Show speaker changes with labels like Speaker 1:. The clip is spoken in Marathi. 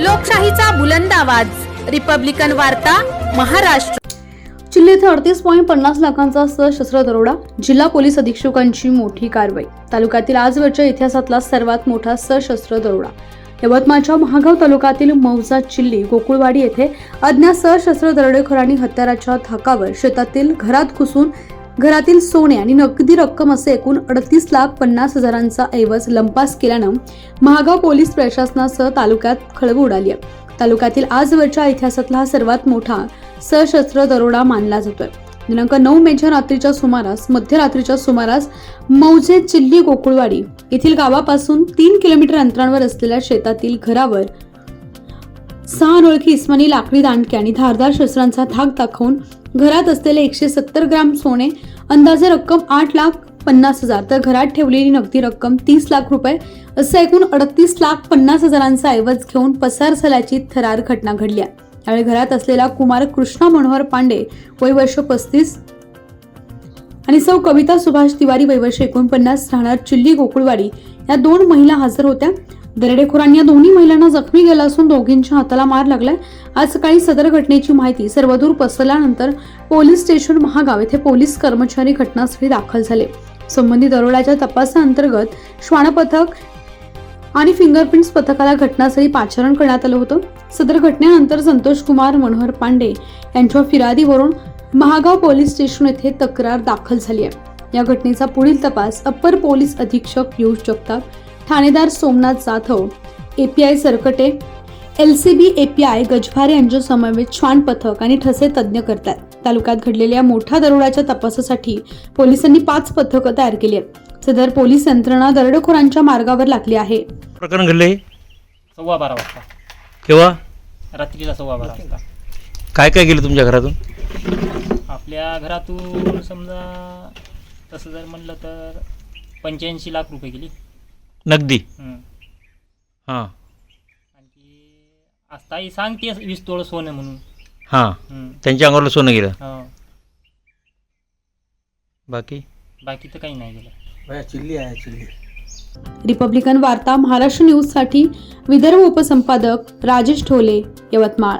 Speaker 1: लोकशाहीचा बुलंद आवाज. रिपब्लिकन वार्ता महाराष्ट्र.
Speaker 2: जिल्ह्यात अडतीस पॉईंट पन्नास लाखांचा सशस्त्र दरोडा जिल्हा पोलीस अधीक्षकांची मोठी कारवाई. तालुक्यातील आजवरच्या इतिहासातला सर्वात मोठा सशस्त्र दरोडा. यवतमाळच्या महागाव तालुक्यातील मौजा चिल्ली गोकुळवाडी येथे अज्ञात सशस्त्र दरोडेखोरांनी हत्याराच्या धाकावर शेतातील घरात घुसून घरातील सोने आणि नगदी रक्कम असे एकूण अडतीस लाख पन्नास हजारांचा ऐवज लंपास केल्यानं महागाव पोलीस प्रशासनासह तालुक्यात खळबळ उडाली आहे. तालुक्यातील आजवरच्या इतिहासातला हा सर्वात मोठा सशस्त्र दरोडा मानला जातोय. दिनांक नऊ मेच्या रात्रीच्या सुमारास मध्यरात्रीच्या सुमारास मौजे चिल्ली गोकुळवाडी येथील गावापासून तीन किलोमीटर अंतरावर असलेल्या शेतातील घरावर सहा अनोळखी इस्मानी लाकडी दांडके आणि धारदार शस्त्रांचा धाक दाखवून घरात असलेले एकशे सत्तर ग्राम सोने अंदाजे रक्कम आठ लाख पन्नास हजार तर घरात ठेवलेली नगदी रक्कम तीस लाख रुपये असं एकूण अडतीस लाख पन्नास हजारांचा ऐवज घेऊन पसार झाल्याची थरार घटना घडली आहे. घरात असलेला कुमार कृष्णा मनोहर पांडे वय वर्ष पस्तीस आणि सौ कविता सुभाष तिवारी वैवर्ष एकोणपन्नास राहणार चिल्ली गोकुळवाडी या दोन महिला हजर होत्या. दरोडेखोरांनी या दोन्ही महिलांना जखमी केलं असून दोघींच्या हाताला मार लागलाय. आज सकाळी सदर घटनेची माहिती सर्वदूर पसरल्यानंतर पोलीस स्टेशन महागाव येथे पोलीस कर्मचारी घटनास्थळी दाखल झाले. संबंधित दरोड्याच्या तपासाअंतर्गत श्वान पथक आणि फिंगरप्रिंट्स पथकाला घटनास्थळी पाचारण करण्यात आलं होतं. सदर घटनेनंतर संतोष कुमार मनोहर पांडे यांच्या फिर्यादीवरून महागाव पोलीस स्टेशन येथे तक्रार दाखल झाली आहे. या घटनेचा पुढील तपास अप्पर पोलीस अधीक्षक पियुष जगताप ठाणेदार Somnath Jadhav API Sarkate LCB API Gajbhare यांच्या समवेत श्वान पथक आणि ठसे तज्ज्ञ करतात तालुक्यात घडलेल्या मोठ्या दरोड्याच्या तपासासाठी पोलिसांनी पाच पथकं तयार केली आहेत. सदर पोलीस यंत्रणा दरोडेखोरांच्या मार्गावर लागली आहे.
Speaker 3: प्रकरण घडले?
Speaker 4: सव्वा बारा वाजता.
Speaker 3: केव्हा?
Speaker 4: रात्रीला सव्वा बारा वाजता.
Speaker 3: काय काय गेलं तुमच्या घरातून?
Speaker 4: आपल्या घरातून समजा तसं जर म्हणलं तर पंच्याऐंशी लाख रुपये गेली
Speaker 3: नगदी.
Speaker 4: हं.
Speaker 3: हां.
Speaker 4: आणखी सांगते वीस तोळ सोनं म्हणून.
Speaker 3: हां.
Speaker 4: हं.
Speaker 3: त्यांच्या अंगावर सोनं गेलं.
Speaker 4: हो.
Speaker 3: बाकी?
Speaker 4: बाकी तर काही नाही गेलं.
Speaker 5: चिल्ली आहे चिल्ली.
Speaker 2: रिपब्लिकन वार्ता महाराष्ट्र न्यूजसाठी विदर्भ उपसंपादक राजेश ढोले यवतमाळ.